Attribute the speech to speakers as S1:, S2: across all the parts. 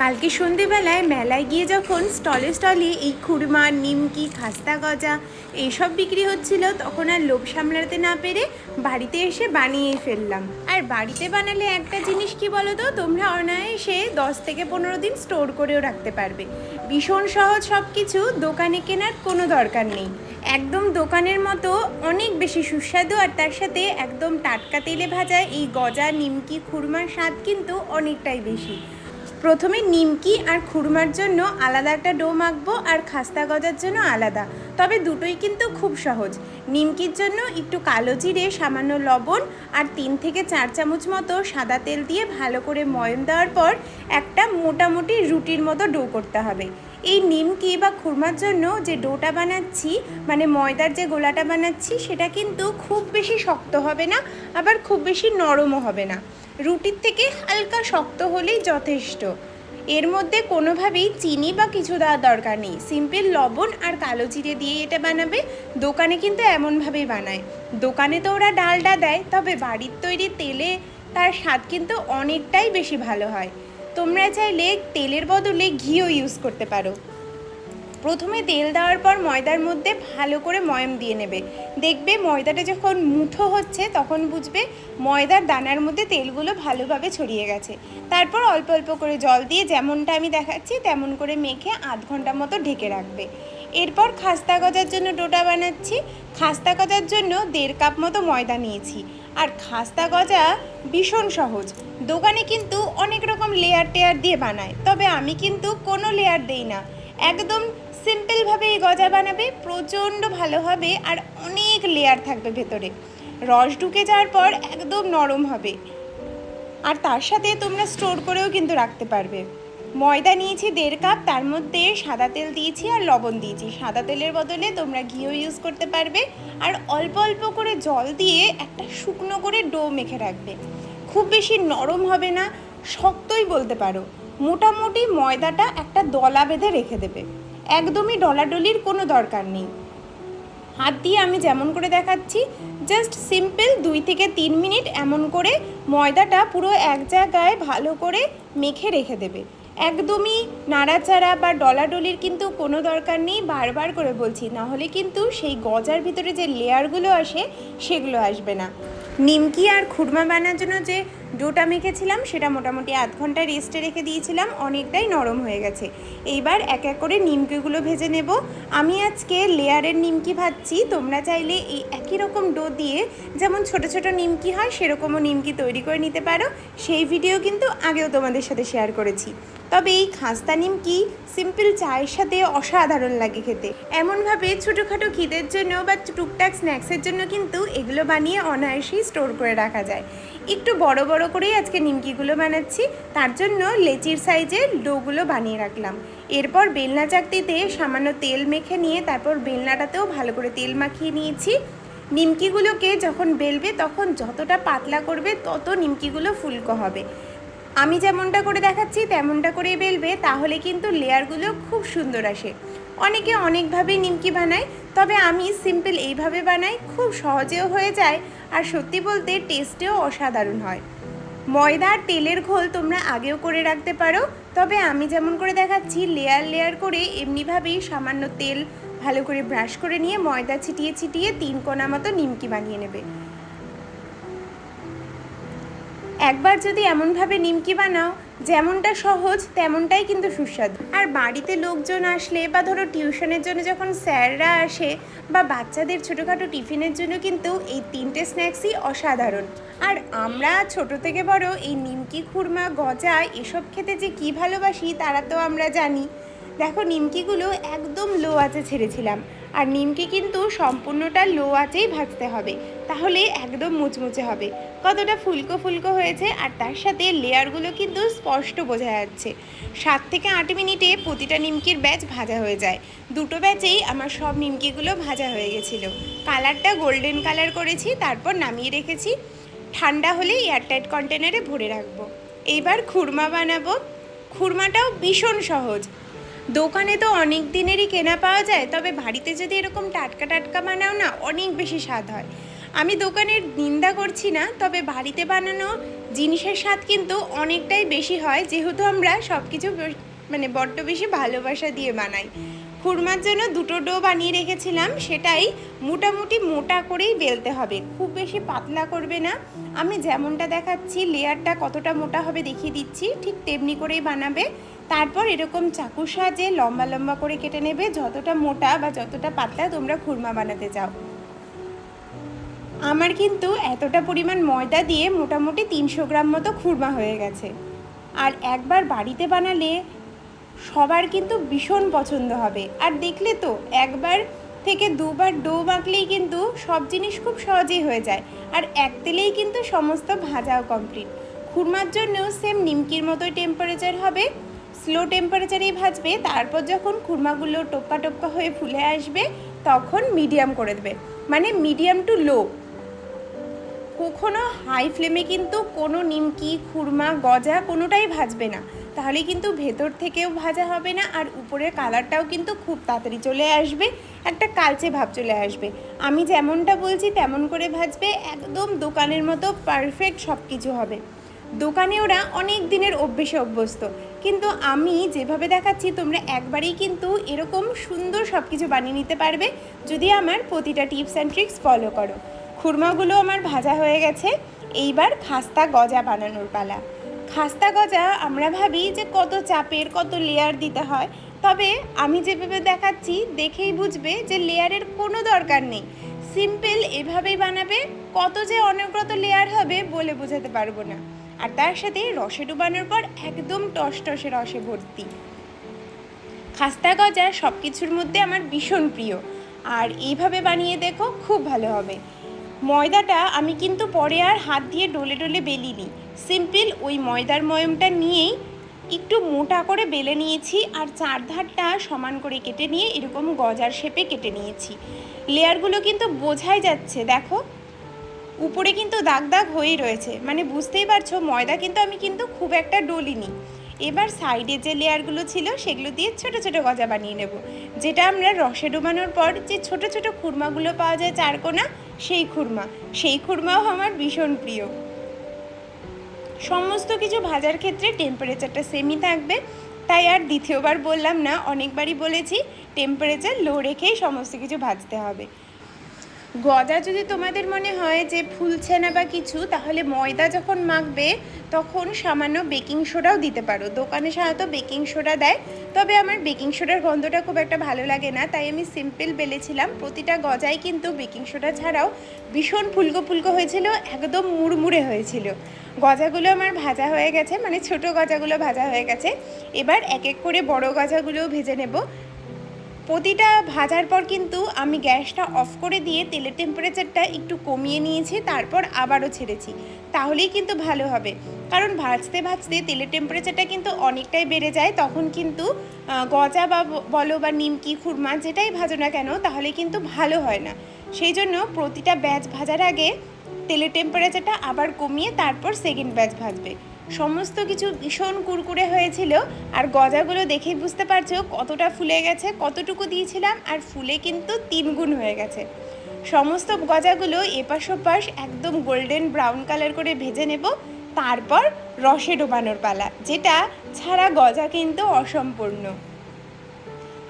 S1: কালকে সন্ধেবেলায় মেলায় গিয়ে যখন স্টলে স্টলে এই খুরমা, নিমকি, খাস্তা গজা এইসব বিক্রি হচ্ছিল, তখন আর লোভ সামলাতে না পেরে বাড়িতে এসে বানিয়ে ফেললাম। আর বাড়িতে বানালে একটা জিনিস কি বলো তো তোমরা অনায়াসে দশ থেকে পনেরো দিন স্টোর করেও রাখতে পারবে। ভীষণ সহজ সব কিছু দোকানে কেনার কোনো দরকার নেই। একদম দোকানের মতো অনেক বেশি সুস্বাদু আর তার সাথে একদম টাটকা তেলে ভাজা এই গজা, নিমকি, খুরমার স্বাদ কিন্তু অনেকটাই বেশি। প্রথমে নিমকি আর খুরমার জন্য আলাদা একটা ডো মাখবো আর খাস্তা গজার জন্য আলাদা। তবে দুটোই কিন্তু খুব সহজ। নিমকির জন্য একটু কালো জিরে, সামান্য লবণ আর তিন থেকে চার চামচ মতো সাদা তেল দিয়ে ভালো করে ময়ন দেওয়ার পর একটা মোটামুটি রুটির মতো ডো করতে হবে। এই নিমকি বা খুরমার জন্য যে ডোটা বানাচ্ছি মানে ময়দার যে গোলাটা বানাচ্ছি, সেটা কিন্তু খুব বেশি শক্ত হবে না, আবার খুব বেশি নরমও হবে না। রুটির থেকে হালকা শক্ত হলেই যথেষ্ট। এর মধ্যে কোনোভাবেই চিনি বা কিছু দেওয়ার দরকার নেই। সিম্পল লবণ আর কালো জিরে দিয়ে এটা বানাবে। দোকানে কিন্তু এমনভাবেই বানায়। দোকানে তো ওরা ডালটা দেয়, তবে বাড়ির তৈরি তেলে তার স্বাদ কিন্তু অনেকটাই বেশি ভালো হয়। তোমরা চাইলে তেলের বদলে ঘিও ইউজ করতে পারো। প্রথমে তেল দেওয়ার পর ময়দার মধ্যে ভালো করে ময়ম দিয়ে নেবে। দেখবে ময়দাটা যখন মুঠো হচ্ছে, তখন বুঝবে ময়দার দানার মধ্যে তেলগুলো ভালোভাবে ছড়িয়ে গেছে। তারপর অল্প অল্প করে জল দিয়ে যেমনটা আমি দেখাচ্ছি, তেমন করে মেখে আধ ঘণ্টা মতো ঢেকে রাখবে। এরপর খাস্তা গজার জন্য ডোটা বানাচ্ছি। খাস্তা গজার জন্য দেড় কাপ মতো ময়দা নিয়েছি। আর খাস্তা গজা ভীষণ সহজ। দোকানে কিন্তু অনেক রকম লেয়ার টেয়ার দিয়ে বানায়। তবে আমি কিন্তু কোনো লেয়ার দেই না। একদম সিম্পলভাবে এই গজা বানাবে, প্রচণ্ড ভালো হবে আর অনেক লেয়ার থাকবে ভেতরে। রস ঢুকে যাওয়ার পর একদম নরম হবে। আর তার সাথে তোমরা স্টোর করেও কিন্তু রাখতে পারবে। ময়দা নিয়েছি দেড় কাপ, তার মধ্যে সাদা তেল দিয়েছি আর লবণ দিয়েছি। সাদা তেলের বদলে তোমরা ঘিও ইউজ করতে পারবে আর অল্প অল্প করে জল দিয়ে একটা শুকনো করে ডো মেখে রাখবে। খুব বেশি নরম হবে না, শক্তই বলতে পারো। মোটামুটি ময়দাটা একটা দলা বেঁধে রেখে দেবে। একদমই ডলাডলির কোনো দরকার নেই। হাত দিয়ে আমি যেমন করে দেখাচ্ছি জাস্ট সিম্পল দুই থেকে তিন মিনিট এমন করে ময়দাটা পুরো এক জায়গায় ভালো করে মেখে রেখে দেবে। একদমই নাড়াচাড়া বা ডলাডলির কিন্তু কোনো দরকার নেই, বারবার করে বলছি, না হলে কিন্তু সেই গজার ভিতরে যে লেয়ারগুলো আসে, সেগুলো আসবে না। নিমকি আর খুরমা বানানোর জন্য যে ডোটা মেখেছিলাম, সেটা মোটামুটি আধ ঘণ্টা রেস্টে রেখে দিয়েছিলাম, অনেকটাই নরম হয়ে গেছে। এইবার এক এক করে নিমকিগুলো ভেজে নেব। আমি আজকে লেয়ারের নিমকি ভাজছি, তোমরা চাইলে এই একই রকম ডো দিয়ে যেমন ছোট ছোট নিমকি হয়, সেরকমও নিমকি তৈরি করে নিতে পারো। সেই ভিডিও কিন্তু আগেও তোমাদের সাথে শেয়ার করেছি। তবে এই খাস্তা নিমকি সিম্পল চায়ের সাথে অসাধারণ লাগে খেতে। এমনভাবে ছোটোখাটো খিদের জন্য বা টুকটাক স্ন্যাক্সের জন্য কিন্তু এগুলো বানিয়ে অনায়াসেই স্টোর করে রাখা যায়। একটু বড় বড় করেই আজকে নিমকিগুলো বানাচ্ছি। তার জন্য লেচির সাইজের ডোগুলো বানিয়ে রাখলাম। এরপর বেলনা চাকতিতে সামান্য তেল মেখে নিয়ে তারপর বেলনাটাতেও ভালো করে তেল মাখিয়ে নিয়েছি। নিমকিগুলোকে যখন বেলবে তখন যতটা পাতলা করবে তত নিমকিগুলো ফুলকো হবে। আমি যেমনটা করে দেখাচ্ছি তেমনটা করে বেলবে, তাহলে কিন্তু লেয়ারগুলো খুব সুন্দর আসে। অনেকে অনেকভাবেই নিমকি বানায়, তবে আমি সিম্পল এইভাবে বানাই, খুব সহজেও হয়ে যায় আর সত্যি বলতে টেস্টেও অসাধারণ হয়। ময়দা আর তেলের ঘোল তোমরা আগেও করে রাখতে পারো, তবে আমি যেমন করে দেখাচ্ছি লেয়ার লেয়ার করে এমনিভাবেই সামান্য তেল ভালো করে ব্রাশ করে নিয়ে ময়দা ছিটিয়ে ছিটিয়ে তিন কোনা মতো নিমকি বানিয়ে নেবে। একবার যদি এমনভাবে নিমকি বানাও যেমনটা সহজ, তেমনটাই কিন্তু সুস্বাদু। আর বাড়িতে লোকজন আসলে বা ধরো টিউশনের জন্য যখন স্যাররা আসে বা বাচ্চাদের ছোটোখাটো টিফিনের জন্য কিন্তু এই তিনটে স্ন্যাক্সই অসাধারণ। আর আমরা ছোট থেকে বড় এই নিমকি, খুরমা, গজা এসব খেতে যে কী ভালোবাসি তারা তো আমরা জানি। দেখো, নিমকিগুলো একদম লো আঁচে ছেড়েছিলাম। আর নিমকি কিন্তু সম্পূর্ণটা লো আঁচেই ভাজতে হবে, তাহলে একদম মুচমুচে হবে। কতটা ফুলকো ফুলকো হয়েছে আর তার সাথে লেয়ারগুলো কিন্তু স্পষ্ট বোঝা যাচ্ছে। সাত থেকে আট মিনিটে প্রতিটা নিমকির ব্যাচ ভাজা হয়ে যায়। দুটো ব্যাচেই আমার সব নিমকিগুলো ভাজা হয়ে গেছিল। কালারটা গোল্ডেন কালার করেছি, তারপর নামিয়ে রেখেছি। ঠান্ডা হলে এয়ারটাইট কন্টেনারে ভরে রাখব। এইবার খুরমা বানাবো। খুরমাটাও ভীষণ সহজ। দোকানে তো অনেক দিনেরই কেনা পাওয়া যায়, তবে বাড়িতে যদি এরকম টাটকা টাটকা বানাও না, অনেক বেশি স্বাদ হয়। আমি দোকানের নিন্দা করছি না, তবে বাড়িতে বানানো জিনিসের স্বাদ কিন্তু অনেকটাই বেশি হয়, যেহেতু আমরা সব কিছু মানে বড্ড বেশি ভালোবাসা দিয়ে বানাই। খুরমার জন্য দুটো ডো বানিয়ে রেখেছিলাম, সেটাই মোটামুটি মোটা করেই বেলতে হবে। খুব বেশি পাতলা করবে না। আমি যেমনটা দেখাচ্ছি, লেয়ারটা কতটা মোটা হবে দেখিয়ে দিচ্ছি। ঠিক তেমনি করেই বানাবে। তারপর এরকম চাকুর সাহায্যে লম্বা লম্বা করে কেটে নেবে। যতটা মোটা বা যতটা পাতলা তোমরা খুরমা বানাতে চাও। আমার কিন্তু এতটা পরিমাণ ময়দা দিয়ে মোটামুটি তিনশো গ্রাম মতো খুরমা হয়ে গেছে। আর একবার বাড়িতে বানালে সবার কিন্তু ভীষণ পছন্দ হবে। আর দেখলে তো, একবার থেকে দুবার ডো মাখলেই কিন্তু সব জিনিস খুব সহজেই হয়ে যায়। আর এক তেলেই কিন্তু সমস্ত ভাজাও কমপ্লিট খুরমার জন্যও সেম নিমকির মতোই টেম্পারেচার হবে। স্লো টেম্পারেচারেই ভাজবে, তারপর যখন খুরমাগুলো টোপকা টোপকা হয়ে ফুলে আসবে, তখন মিডিয়াম করে দেবে। মানে মিডিয়াম টু লো কখনো হাই ফ্লেমে কিন্তু কোনো নিমকি, খুরমা, গজা কোনোটাই ভাজবে না। তাহলে কিন্তু ভেতর থেকেও ভাজা হবে না আর উপরের কালারটাও কিন্তু খুব তাড়াতাড়ি চলে আসবে, একটা কালচে ভাব চলে আসবে। আমি যেমনটা বলছি তেমন করে ভাজবে, একদম দোকানের মতো পারফেক্ট সব কিছু হবে। দোকানে ওরা অনেক দিনের অভ্যেসে অভ্যস্ত, কিন্তু আমি যেভাবে দেখাচ্ছি তোমরা একবারেই কিন্তু এরকম সুন্দর সব কিছু বানিয়ে নিতে পারবে, যদি আমার প্রতিটা টিপস অ্যান্ড ট্রিক্স ফলো করো। খুরমাগুলো আমার ভাজা হয়ে গেছে। এইবার খাস্তা গজা বানানোর পালা। খাস্তা গজা আমরা ভাবি যে কত চাপের, কত লেয়ার দিতে হয়। তবে আমি যেভাবে দেখাচ্ছি, দেখেই বুঝবে যে লেয়ারের কোনো দরকার নেই। সিম্পল এভাবেই বানাবে, কত যে অনগ্রত লেয়ার হবে বলে বোঝাতে পারব না। আর তার সাথে রসে ডুবানোর পর একদম টস টসে রসে ভর্তি। খাস্তা গজা সব কিছুর মধ্যে আমার ভীষণ প্রিয়। আর এইভাবে বানিয়ে দেখো, খুব ভালো হবে। ময়দাটা আমি কিন্তু পরে আর হাত দিয়ে ডলে ডলে বেলিনি। সিম্পল ওই ময়দার ময়মটা নিয়েই একটু মোটা করে বেলে নিয়েছি আর চার ধারটা সমান করে কেটে নিয়ে এরকম গজার শেপে কেটে নিয়েছি। লেয়ারগুলো কিন্তু বোঝাই যাচ্ছে, দেখো। উপরে কিন্তু দাগ দাগ হয়েই রয়েছে। মানে বুঝতেই পারছ, ময়দা কিন্তু আমি কিন্তু খুব একটা ডলিনি। এবার সাইডে যে লেয়ারগুলো ছিল সেগুলো দিয়ে ছোট ছোট গজা বানিয়ে নেব। যেটা আমরা রসে ডোবানোর পর যে ছোট ছোট খুরমাগুলো পাওয়া যায় চারকোনা সেই খুরমা, সেই খুরমাও আমার ভীষণ প্রিয়। সমস্ত কিছু ভাজার ক্ষেত্রে টেম্পারেচারটা সেমই থাকবে। তাই আর দ্বিতীয়বার বললাম না, অনেকবারই বলেছি টেম্পারেচার লো রেখেই সমস্ত কিছু ভাজতে হবে। গজা যদি তোমাদের মনে হয় যে ফুলছে না বা কিছু, তাহলে ময়দা যখন মাখবে, তখন সামান্য বেকিং সোডাও দিতে পারো। দোকানে সাধারণত বেকিং সোডা দেয়, তবে আমার বেকিং সোডার গন্ধটা খুব একটা ভালো লাগে না, তাই আমি সিম্পল বেলেছিলাম। প্রতিটা গজাই কিন্তু বেকিং সোডা ছাড়াও ভীষণ ফুলকো ফুলকো হয়েছিল, একদম মুড়মুড়ে হয়েছিল। গজাগুলো আমার ভাজা হয়ে গেছে মানে ছোট গজাগুলো ভাজা হয়ে গেছে। এবার এক এক করে বড় গজাগুলোও ভেজে নেব। প্রতিটা ভাজার পর কিন্তু আমি গ্যাসটা অফ করে দিয়ে তেলের টেম্পারেচারটা একটু কমিয়ে নিয়েছি, তারপর আবারও ছেড়েছি। তাহলেই কিন্তু ভালো হবে। কারণ ভাজতে ভাজতে তেলের টেম্পারেচারটা কিন্তু অনেকটাই বেড়ে যায়, তখন কিন্তু গজা বা বলো বা নিমকি, খুরমা যেটাই ভাজো না কেন, তাহলে কিন্তু ভালো হয় না। সেই জন্য প্রতিটা ব্যাচ ভাজার আগে তেলের টেম্পারেচারটা আবার কমিয়ে তারপর সেকেন্ড ব্যাচ ভাজবে। সমস্ত কিছু ভীষণ কুরকুরে হয়েছিল আর গজাগুলো দেখেই বুঝতে পারছ কতটা ফুলে গেছে, কতটুকু দিয়েছিলাম আর ফুলে কিন্তু তিনগুণ হয়ে গেছে। সমস্ত গজাগুলো এপাশ ওপাশ একদম গোল্ডেন ব্রাউন কালার করে ভেজে নেব, তারপর রসে ডোবানোর পালা, যেটা ছাড়া গজা কিন্তু অসম্পূর্ণ।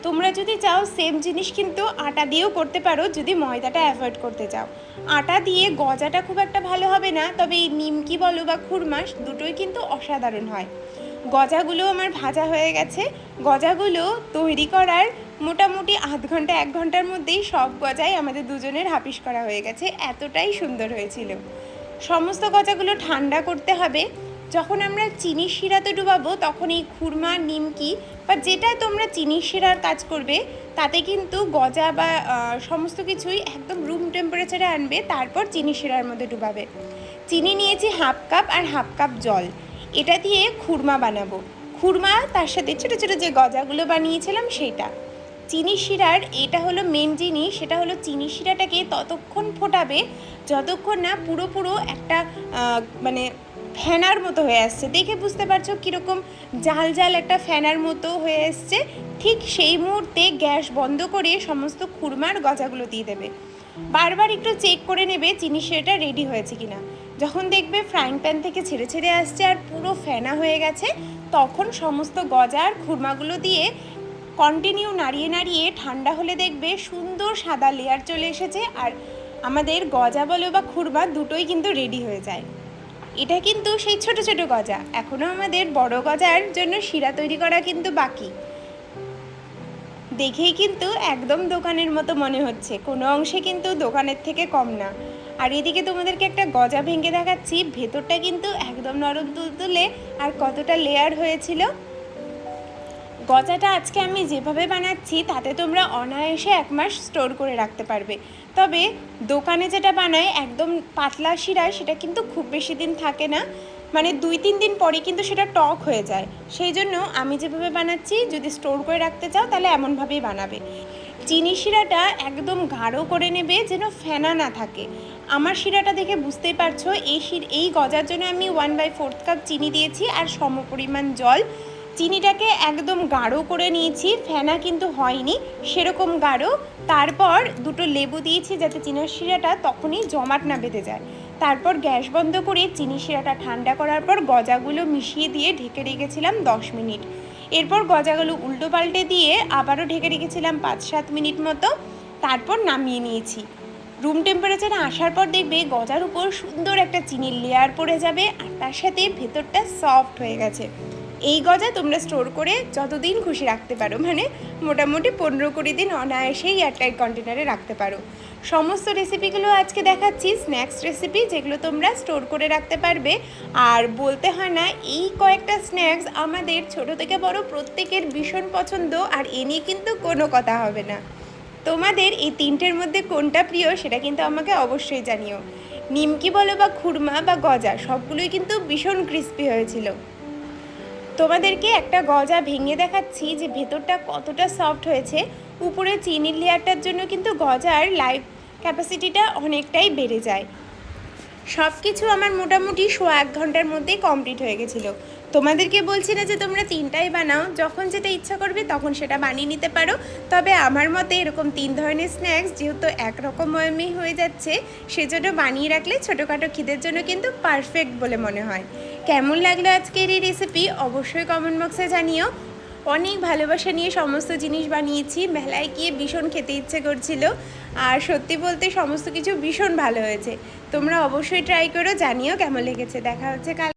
S1: তোমরা যদি চাও সেম জিনিস কিন্তু আটা দিয়েও করতে পারো, যদি ময়দাটা অ্যাভয়েড করতে চাও। আটা দিয়ে গজাটা খুব একটা ভালো হবে না, তবে এই নিমকি বলো বা খুরমাস দুটোই কিন্তু অসাধারণ হয়। গজাগুলো আমার ভাজা হয়ে গেছে। গজাগুলো তৈরি করার মোটামুটি আধ ঘণ্টা, এক ঘণ্টার মধ্যেই সব গজাই আমাদের দুজনের হাপিস করা হয়ে গেছে। এতটাই সুন্দর হয়েছিল। সমস্ত গজাগুলো ঠান্ডা করতে হবে। যখন আমরা চিনি শিরাতে ডুবাবো, তখন এই খুরমা, নিমকি বা যেটা তোমরা চিনি শিরার কাজ করবে, তাতে কিন্তু গজা বা সমস্ত কিছুই একদম রুম টেম্পারেচারে আনবে, তারপর চিনি শিরার মধ্যে ডুবাবে। চিনি নিয়েছি হাফ কাপ আর হাফ কাপ জল। এটা দিয়ে খুরমা বানাবো। খুরমা, তার সাথে ছোটো ছোটো যে গজাগুলো বানিয়েছিলাম, সেটা। চিনি শিরার এটা হলো মেন জিনিস, সেটা হলো চিনি শিরাটাকে ততক্ষণ ফোটাবে, যতক্ষণ না পুরো পুরো একটা মানে ফ্যানার মতো হয়ে আসছে। দেখে বুঝতে পারছ কীরকম জাল জাল একটা ফ্যানার মতো হয়ে এসছে ঠিক সেই মুহূর্তে গ্যাস বন্ধ করে সমস্ত খুরমার গজাগুলো দিয়ে দেবে। বারবার একটু চেক করে নেবে চিনি শিরাটা রেডি হয়েছে কিনা। যখন দেখবে ফ্রাইং প্যান থেকে ছেড়ে ছেড়ে আসছে আর পুরো ফেনা হয়ে গেছে, তখন সমস্ত গজা আর খুরমাগুলো দিয়ে কন্টিনিউ নাড়িয়ে নাড়িয়ে ঠান্ডা হলে দেখবে সুন্দর সাদা লেয়ার চলে এসেছে। আর আমাদের গজা বলো বা খুরমা দুটোই কিন্তু রেডি হয়ে যায়। এটা কিন্তু সেই ছোট ছোট গজা। এখনও আমাদের বড় গজার জন্য শিরা তৈরি করা কিন্তু বাকি। দেখেই কিন্তু একদম দোকানের মতো মনে হচ্ছে। কোনো অংশে কিন্তু দোকানের থেকে কম না। আর এদিকে তোমাদেরকে একটা গজা ভেঙে দেখাচ্ছি। ভেতরটা কিন্তু একদম নরম তুলতুলে আর কতটা লেয়ার হয়েছিল গজাটা আজকে আমি যেভাবে বানাচ্ছি, তাতে তোমরা অনায়াসে এক মাস স্টোর করে রাখতে পারবে। তবে দোকানে যেটা বানায় একদম পাতলা শিরা, সেটা কিন্তু খুব বেশি দিন থাকে না। মানে দুই, তিন দিন পরে কিন্তু সেটা টক হয়ে যায়। সেই জন্য আমি যেভাবে বানাচ্ছি, যদি স্টোর করে রাখতে চাও, তাহলে এমনভাবেই বানাবে। চিনি শিরাটা একদম গাঢ় করে নেবে, যেন ফেনা না থাকে। আমার শিরাটা দেখে বুঝতেই পারছ, এই শির, এই গজার জন্য আমি ওয়ান বাই ফোর্থ কাপ চিনি দিয়েছি, আর সম পরিমাণ জল চিনিটাকে একদম গাঢ় করে নিয়েছি, ফেনা কিন্তু হয়নি, সেরকম গাঢ়। তারপর দুটো লেবু দিয়েছি যাতে চিনার শিরাটা তখনই জমাট না বেঁধে যায়। তারপর গ্যাস বন্ধ করে চিনি শিরাটা ঠান্ডা করার পর গজাগুলো মিশিয়ে দিয়ে ঢেকে রেখেছিলাম দশ মিনিট। এরপর গজাগুলো উল্টো পাল্টে দিয়ে আবারও ঢেকে রেখেছিলাম পাঁচ সাত মিনিট মতো। তারপর নামিয়ে নিয়েছি। রুম টেম্পারেচারে আসার পর দেখবে গজার উপর সুন্দর একটা চিনির লেয়ার পড়ে যাবে আর তার সাথে ভেতরটা সফট হয়ে গেছে। এই গজা তোমরা স্টোর করে যতদিন খুশি রাখতে পারো। মানে মোটামুটি পনেরো কুড়ি দিন অনায়াসেই এয়ারটাইট কন্টেনারে রাখতে পারো। সমস্ত রেসিপিগুলো আজকে দেখাচ্ছি স্ন্যাক্স রেসিপি যেগুলো তোমরা স্টোর করে রাখতে পারবে। আর বলতে হয় না, এই কয়েকটা স্ন্যাক্স আমাদের ছোট থেকে বড় প্রত্যেকের ভীষণ পছন্দ, আর এ নিয়ে কিন্তু কোনো কথা হবে না। তোমাদের এই তিনটের মধ্যে কোনটা প্রিয় সেটা কিন্তু আমাকে অবশ্যই জানিও। নিমকি বলো বা খুরমা বা গজা, সবগুলোই কিন্তু ভীষণ ক্রিস্পি হয়েছিল। তোমাদেরকে একটা গজা ভেঙে দেখাচ্ছি যে ভেতরটা কতটা সফট হয়েছে। উপরে চিনির লেয়ারটার জন্য কিন্তু গজার লাইফ ক্যাপাসিটিটা অনেকটাই বেড়ে যায়। সব কিছু আমার মোটামুটি শো এক ঘণ্টার মধ্যেই কমপ্লিট হয়ে গেছিল। তোমাদেরকে বলছি না যে তোমরা তিনটাই বানাও। যখন যেটা ইচ্ছা করবে তখন সেটা বানিয়ে নিতে পারো। তবে আমার মতে এরকম তিন ধরনের স্ন্যাক্স যেহেতু একরকম ময়মই হয়ে যাচ্ছে, সেজন্য বানিয়ে রাখলে ছোটোখাটো খিদের জন্য কিন্তু পারফেক্ট বলে মনে হয়। কেমন লাগল আজকের এই রেসিপি অবশ্যই কমেন্ট বক্সে জানিও। অনেক ভালোবাসা নিয়ে সমস্ত জিনিস বানিয়েছি। মেলায় গিয়ে ভীষণ খেতে ইচ্ছে করছিল। আর সত্যি বলতে সমস্ত কিছু ভীষণ ভালো হয়েছে। তোমরা অবশ্যই ট্রাই করো। জানিও কেমন লেগেছে। দেখা হচ্ছে কাল।